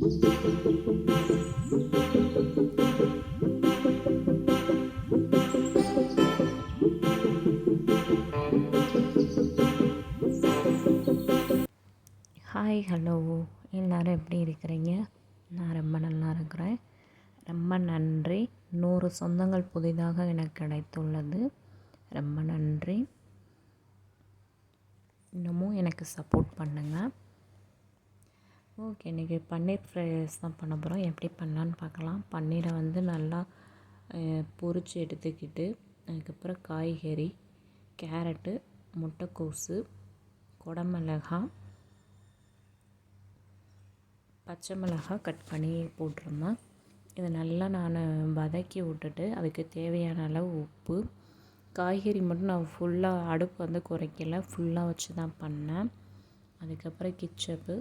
Hi hello எல்லோரும் எப்படி இருக்கிறீங்க? நான் ரொம்ப நல்லா இருக்கிறேன். ரொம்ப நன்றி. நூறு சொந்தங்கள் புதிதாக எனக்கு கிடைத்துள்ளது. ரொம்ப நன்றி. இன்னமும் எனக்கு சப்போர்ட் பண்ணுங்கள் ஓகே இன்றைக்கி பன்னீர் ஃப்ரைஸ் ரைஸ் தான் பண்ண போகிறோம் எப்படி பண்ணலான்னு பார்க்கலாம். பன்னீரை வந்து நல்லா பொரித்து எடுத்துக்கிட்டு அதுக்கப்புறம் காய்கறி கேரட்டு முட்டைக்கோசு குடமிளகா பச்சை மிளகாய் கட் பண்ணி போட்டிருந்தேன். இதை நல்லா நான் வதக்கி விட்டுட்டு அதுக்கு தேவையான அளவு உப்பு. காய்கறி மட்டும் நான் ஃபுல்லாக அடுப்பு வந்து குறைக்கல. ஃபுல்லாக வச்சு தான் பண்ணேன். அதுக்கப்புறம் கிச்சப்பு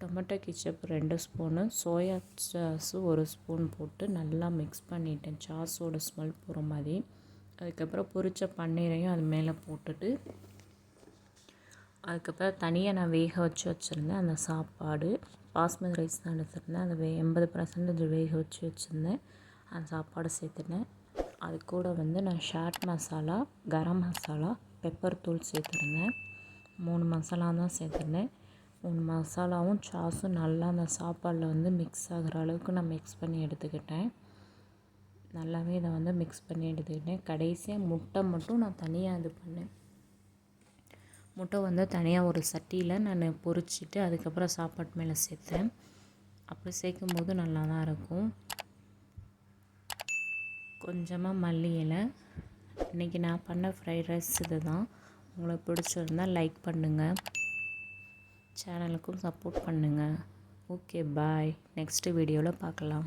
டொமேட்டோ கிச்சப் ரெண்டு ஸ்பூனு சோயா சாஸு ஒரு ஸ்பூன் போட்டு நல்லா மிக்ஸ் பண்ணிட்டேன். சாஸோட ஸ்மெல் போகிற மாதிரி. அதுக்கப்புறம் பொரித்த பன்னீரையும் அது மேலே போட்டுட்டு அதுக்கப்புறம் தனியாக நான் வேக வச்சு வச்சுருந்தேன் அந்த சாப்பாடு. பாஸ்மதி ரைஸ் தான் எடுத்துருந்தேன். அது வே எண்பது பர்சன்டேஜ் வேக வச்சு வச்சுருந்தேன். அந்த சாப்பாடு சேர்த்துட்டேன். அது கூட வந்து நான் ஷாட் மசாலா கரம் மசாலா பெப்பர் தூள் சேர்த்துருந்தேன். மூணு மசாலா தான் சேர்த்துருந்தேன். மசாலாவும் சாஸும் நல்லா அந்த சாப்பாடில் வந்து மிக்ஸ் ஆகிற அளவுக்கு நான் மிக்ஸ் பண்ணி எடுத்துக்கிட்டேன். நல்லாவே இதை வந்து மிக்ஸ் பண்ணி எடுத்துக்கிட்டேன். கடைசியாக முட்டை மட்டும் நான் தனியாக இது பண்ணேன். முட்டை வந்து தனியாக ஒரு சட்டியில் நான் பொரிச்சிட்டு அதுக்கப்புறம் சாப்பாட்டு மேலே சேர்த்தேன். அப்படி சேர்க்கும் போது நல்லா தான் இருக்கும். கொஞ்சமாக மல்லி இலை. இன்றைக்கி நான் பண்ண ஃப்ரைட் ரைஸ் இது தான் உங்களுக்கு பிடிச்சிருந்தால் லைக் பண்ணுங்கள் சேனலுக்கும் சப்போர்ட் பண்ணுங்கள் ஓகே பாய் நெக்ஸ்ட்டு வீடியோவில் பார்க்கலாம்.